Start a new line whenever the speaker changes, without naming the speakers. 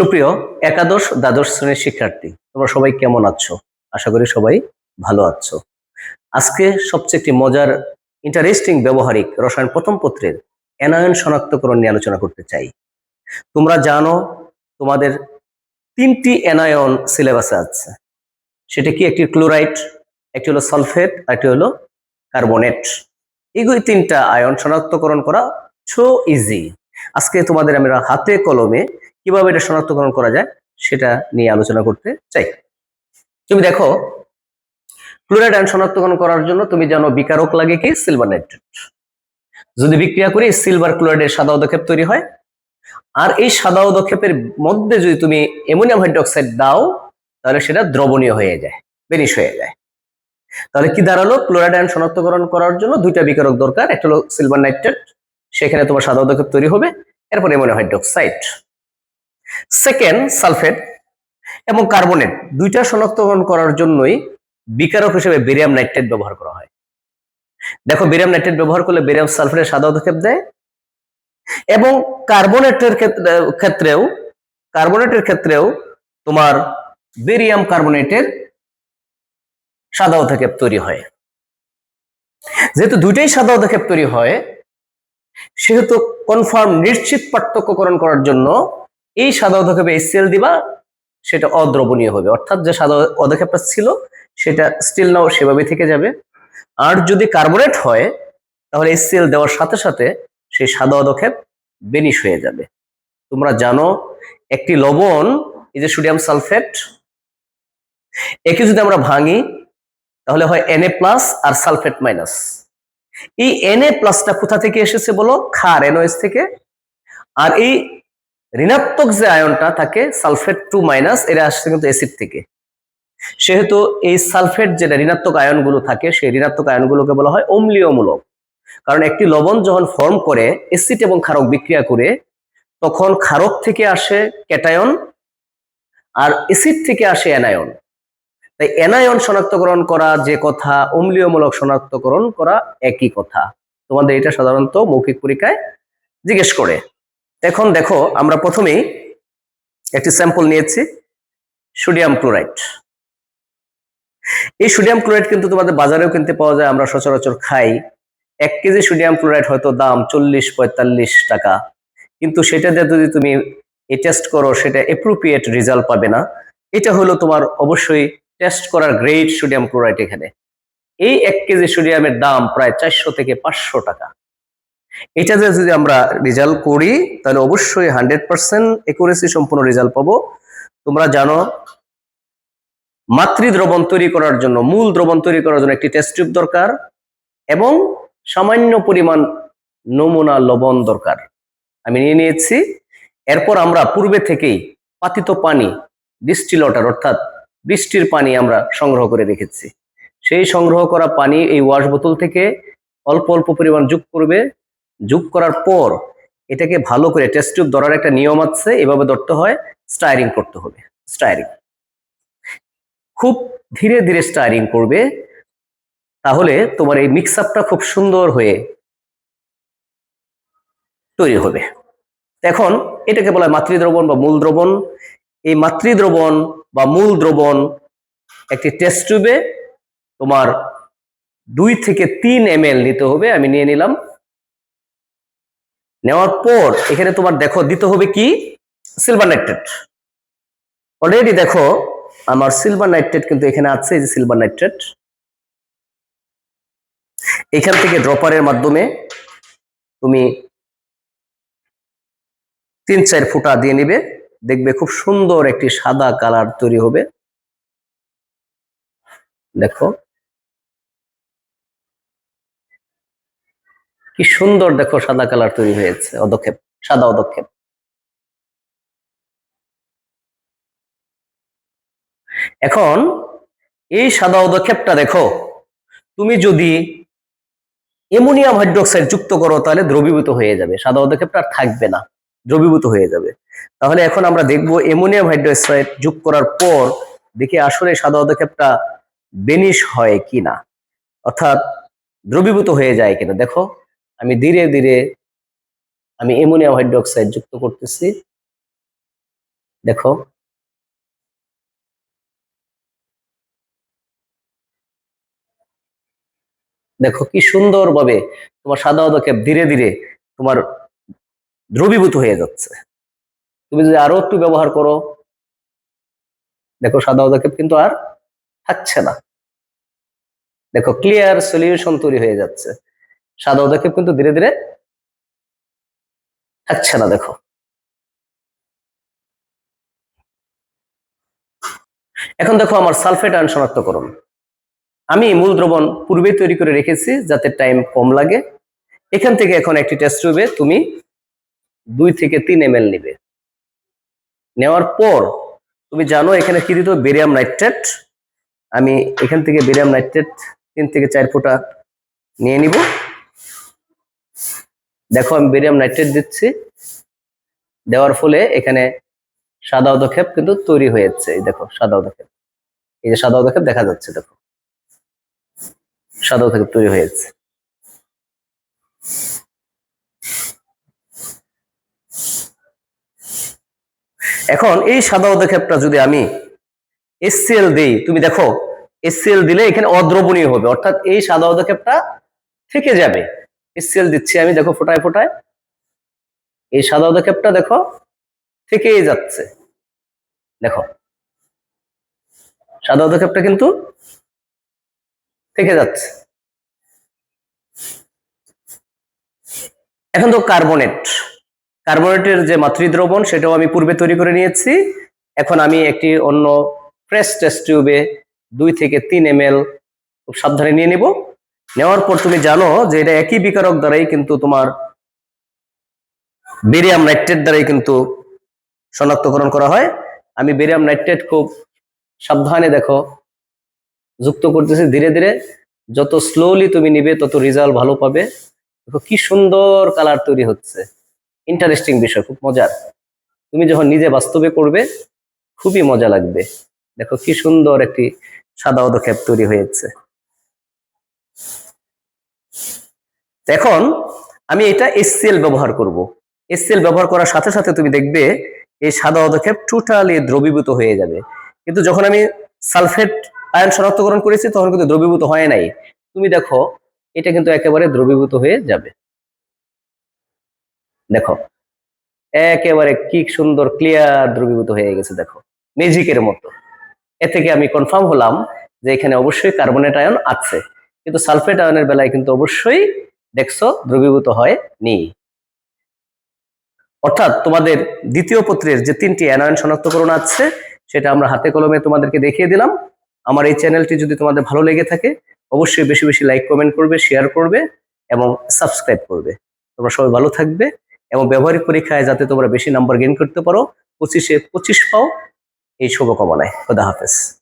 সুপ্রিয় একাদশ দ্বাদশ শ্রেণির শিক্ষার্থী, তোমরা সবাই কেমন আছো? আশা করি সবাই ভালো আছো। আজকে সবচেয়ে একটি মজার ইন্টারেস্টিং ব্যবহারিক রসায়ন প্রথম পত্রের অ্যানায়ন শনাক্তকরণ নিয়ে আলোচনা করতে চাই। তোমরা জানো তোমাদের তিনটি অ্যানায়ন সিলেবাসে আছে। সেটা কি? একটি ক্লোরাইড, একটি হলো সালফেট, আর একটি হলো কার্বনেট। এগুলি তিনটা আয়ন শনাক্তকরণ করা সো ইজি আজকে তোমাদের আমরা হাতে কলমে কীভাবে এটা শনাক্তকরণ করা যায় সেটা নিয়ে আলোচনা করতে চাই। তুমি দেখো, ক্লোরাইড আয়ন শনাক্তকরণ করার জন্য তুমি জানো বিকারক লাগে কি? সিলভার নাইট্রেট যদি বিক্রিয়া করি সিলভার ক্লোরাইডের সাদা পদক্ষেপ তৈরি হয়। আর এই সাদা পদক্ষেপের মধ্যে যদি তুমি অ্যামোনিয়াম হাইড্রোক্সাইড দাও, তাহলে সেটা দ্রবণীয় হয়ে যায় বেনিশ হয়ে যায়। তাহলে কি দাঁড়াল? ক্লোরাইড আয়ন শনাক্তকরণ করার জন্য দুইটা বিকারক দরকার, একটা হলো সিলভার নাইট্রেট সেখানে তোমার সাদা পদক্ষেপ তৈরি হবে, এরপর অ্যামোনিয়াম হাইড্রোক্সাইড। সেকেন্ড সালফেট এবং কার্বনেট দুইটা শনাক্তকরণ করার জন্যই বিকারক হিসেবে বেরিয়াম নাইট্রেট ব্যবহার করা হয়। দেখো বেরিয়াম নাইট্রেট ব্যবহার করলে বেরিয়াম সালফেটের সাদা পদক্ষেপ দেয় এবং কার্বনেটের ক্ষেত্রে- ক্ষেত্রেও, কার্বনেটের ক্ষেত্রেও তোমার বেরিয়াম কার্বনেটের সাদা পদক্ষেপ তৈরি হয়। যেহেতু দুইটাই সাদা পদক্ষেপ তৈরি হয়, সেহেতু কনফার্ম নিশ্চিত পার্থক্যকরণ করার জন্য এই সাদা পদক্ষেপে এসিএল দিবা, সেটা অদ্রবণীয় হবে। অর্থাৎ যে সাদা পদক্ষেপটা ছিল, সেটা স্টিল নাও সেভাবে থেকে যাবে। আর যদি কার্বনেট হয়, তাহলে এসিএল দেওয়ার সাথে সাথে সেই সাদা অধক্ষেপ বেনিশ হয়ে যাবে। তোমরা জানো, একটি লবণ, এই যে সোডিয়াম সালফেট একে যদি আমরা ভাঙি, তাহলে হয় এন প্লাস আর সালফেট মাইনাস এই এন প্লাসটা কোথা থেকে এসেছে বলো? খার এনওএস থেকে। আর এই ঋণাত্মক যে আয়নটা থাকে সালফেট টু মাইনাস এরা আসছে কিন্তু অ্যাসিড থেকে। সেহেতু এই সালফেট যেটা ঋণাত্মক আয়নগুলো থাকে, সেই ঋণাত্মক আয়নগুলোকে বলা হয় অম্লীয়মূলক। কারণ একটি লবণ যখন ফর্ম করে অ্যাসিড এবং ক্ষারক বিক্রিয়া করে, তখন ক্ষারক থেকে আসে ক্যাটায়ন আর অ্যাসিড থেকে আসে অ্যানায়ন। তাই অ্যানায়ন শনাক্তকরণ করা, যে কথা অম্লীয়মূলক শনাক্তকরণ করা, একই কথা। তোমাদের এটা সাধারণত মৌখিক পরীক্ষায় জিজ্ঞেস করে। এখন দেখো, আমরা প্রথমেই একটি স্যাম্পল নিয়েছি সোডিয়াম ক্লোরাইড এই সোডিয়াম ক্লোরাইড কিন্তু তোমাদের বাজারেও কিনতে পাওয়া যায়, আমরা সচরাচর খাই। এক কেজি সোডিয়াম ক্লোরাইড হয়তো দাম চল্লিশ, পঁয়তাল্লিশ টাকা। কিন্তু সেটা দিয়ে যদি তুমি এই টেস্ট করো, সেটা অ্যাপ্রোপ্রিয়েট রেজাল্ট পাবে না। এটা হলো তোমার অবশ্যই টেস্ট করার গ্রেড সোডিয়াম ক্লোরাইড এখানে। এই এক কেজি সোডিয়ামের দাম প্রায় চারশো থেকে পাঁচশো টাকা। এটা যদি আমরা রেজাল্ট করি, তাহলে অবশ্যই হান্ড্রেড পার্সেন্ট একুরেসি সম্পূর্ণ রেজাল্ট পাবো। তোমরা জানো, মাতৃ দ্রবণ তৈরি করার জন্য, মূল দ্রবণ তৈরি করার জন্য একটি টেস্ট টিউব দরকার এবং সামান্য পরিমাণ নমুনা লবণ দরকার। আমি নিয়ে নিয়েছি। এরপর আমরা পূর্বে থেকেই পাতিত পানি ডিস্টিল ওয়াটার অর্থাৎ বৃষ্টির পানি আমরা সংগ্রহ করে রেখেছি। সেই সংগ্রহ করা পানি এই ওয়াশ বোতল থেকে অল্প অল্প পরিমাণ যোগ করবে। যোগ করার পর এটাকে ভালো করে টেস্ট টিউব ধরার একটা নিয়ম আছে, এভাবে ধরতে হয় স্টায়ারিং করতে হবে স্টায়ারিং খুব ধীরে ধীরে স্টায়ারিং করবে, তাহলে তোমার এই মিক্স আপটা খুব সুন্দর হয়ে তৈরি হবে। এখন এটাকে বলা হয় মাতৃদ্রবণ বা মূল দ্রবণ এই মাতৃদ্রবণ বা মূল দ্রবণ একটি টেস্ট টিউবে তোমার দুই থেকে তিন এম নিতে হবে, আমি নিয়ে নিলাম। নেওয়ার পর এখানে তোমার দেখো দিতে হবে কি? সিলভার নাইট্রেট অলরেডি দেখো আমার সিলভার নাইট্রেট কিন্তু এখানে আছে, এই যে সিলভার নাইট্রেট এখান থেকে ড্রপারের মাধ্যমে তুমি তিন চার ফুটা দিয়ে নিবে, দেখবে খুব সুন্দর একটি সাদা কালার তৈরি হবে। দেখো। কি সুন্দর দেখো সাদা কালার তৈরি হয়েছে, অদক্ষেপ, সাদা অদক্ষেপ। এখন এই সাদা অদক্ষেপটা দেখো, তুমি যদি অ্যামোনিয়াম হাইড্রোক্সাইড যুক্ত করো, তাহলে দ্রবীভূত হয়ে যাবে। সাদা পদক্ষেপটা আর থাকবে না, দ্রবীভূত হয়ে যাবে। তাহলে এখন আমরা দেখব অ্যামোনিয়াম হাইড্রোক্সাইড যোগ করার পর দেখি আসলে সাদা পদক্ষেপটা বেনিশ হয় কিনা, অর্থাৎ দ্রবীভূত হয়ে যায় কিনা। দেখো আমি ধীরে ধীরে আমি অ্যামোনিয়াম হাইড্রোক্সাইড যুক্ত করতেছি। দেখো। দেখো কি সুন্দরভাবে তোমার সাদা পদক্ষেপ ধীরে ধীরে তোমার দ্রবীভূত হয়ে যাচ্ছে। তুমি যদি আরও একটু ব্যবহার করো। দেখো সাদা পদক্ষেপ কিন্তু আর থাকছে না। দেখো ক্লিয়ার সলিউশন তৈরি হয়ে যাচ্ছে। সাদা পদক্ষেপ কিন্তু ধীরে ধীরে থাকছে না, দেখো। এখন দেখো আমার সালফেট আয়ন শনাক্তকরণ আমি মূল দ্রবণ পূর্বেই তৈরি করে রেখেছি যাতে টাইম কম লাগে। এখান থেকে এখন একটি টেস্ট টিউবে তুমি দুই থেকে তিন এম নিবে। নেওয়ার পর তুমি জানো এখানে কি দিত বেরিয়াম নাইট্রেট। আমি এখান থেকে বেরিয়াম নাইট্রেট তিন থেকে চার ফোঁটা নিয়ে নিব। দেখো আমি বেরিয়াম নাইট্রেট দিচ্ছি। দেওয়ার ফলে এখানে সাদা অদক্ষেপ কিন্তু তৈরি হয়েছে। এই দেখো, সাদা অদক্ষেপ এই যে সাদা অদক্ষেপ দেখা যাচ্ছে, দেখো। সাদা অদক্ষেপ তৈরি হয়েছে। এখন এই সাদা অদক্ষেপটা যদি আমি এসসিএল দিই, তুমি দেখো এসসিএল দিলে এখানে অদ্রবণীয় হবে। অর্থাৎ এই সাদা অদক্ষেপটা থেকে যাবে। এসসিএল দিচ্ছি আমি, দেখো ফোটায় ফোটায়। এই সাদা অদক্ষেপটা দেখো, থেকেই যাচ্ছে। দেখো। সাদা অদক্ষেপটা কিন্তু থেকে যাচ্ছে। এখন তো কার্বনেট কার্বনেটের যে মাতৃদ্রবণ, সেটাও আমি পূর্বে তৈরি করে নিয়েছি। এখন আমি একটি অন্য ফ্রেশ টেস্ট টিউবে দুই থেকে তিন এম খুব সাবধানে নিয়ে নিব। নেওয়ার পর তুমি জানো যে এটা একই বিকারক দ্বারাই কিন্তু তোমার বেরিয়াম নাইট্রেট দ্বারাই কিন্তু শনাক্তকরণ করা হয়। আমি বেরিয়াম নাইট্রেট খুব সাবধানে দেখো, যুক্ত করতেছি ধীরে ধীরে। যত স্লোলি তুমি নিবে, তত রেজাল্ট ভালো পাবে। দেখো কি সুন্দর কালার তৈরি হচ্ছে। ইন্টারেস্টিং বিষয়, খুব মজার। তুমি যখন নিজে বাস্তবে করবে, খুবই মজা লাগবে। দেখো কি সুন্দর একটি সাদা পদক্ষেপ তৈরি হয়েছে। এখন আমি এটা এসসিএল ব্যবহার করব। এসসিএল ব্যবহার করার সাথে সাথে তুমি দেখবে এই সাদা পদক্ষেপ টোটালি দ্রবীভূত হয়ে যাবে। কিন্তু যখন আমি সালফেট আয়ন শনাক্তকরণ করেছি, তখন কিন্তু দ্রবীভূত হয় নাই। তুমি দেখো, এটা কিন্তু একেবারে দ্রবীভূত হয়ে যাবে। দেখো, একেবারে কি সুন্দর ক্লিয়ার দ্রবীভূত হয়ে গেছে, দেখো। ম্যাজিকের মতো। এ থেকে আমি কনফার্ম হলাম যে এখানে অবশ্যই কার্বনেট আয়ন আছে। কিন্তু সালফেট আয়নের বেলায় কিন্তু অবশ্যই দেখছ, দ্রবীভূত হয় নি। অর্থাৎ তোমাদের দ্বিতীয় পত্রের যে তিনটি অ্যানায়ন শনাক্তকরণ আছে, সেটা আমরা হাতে কলমে তোমাদেরকে দেখিয়ে দিলাম। আমার এই চ্যানেলটি যদি তোমাদের ভালো লেগে থাকে, অবশ্যই বেশি বেশি লাইক, কমেন্ট করবে, শেয়ার করবে এবং সাবস্ক্রাইব করবে। তোমরা সবাই ভালো থাকবে এবং ব্যবহারিক পরীক্ষায় যাতে তোমরা বেশি নাম্বার গেইন করতে পারো, পঁচিশে পঁচিশ পাও। এই শুভকামনায়। খোদা হাফেজ।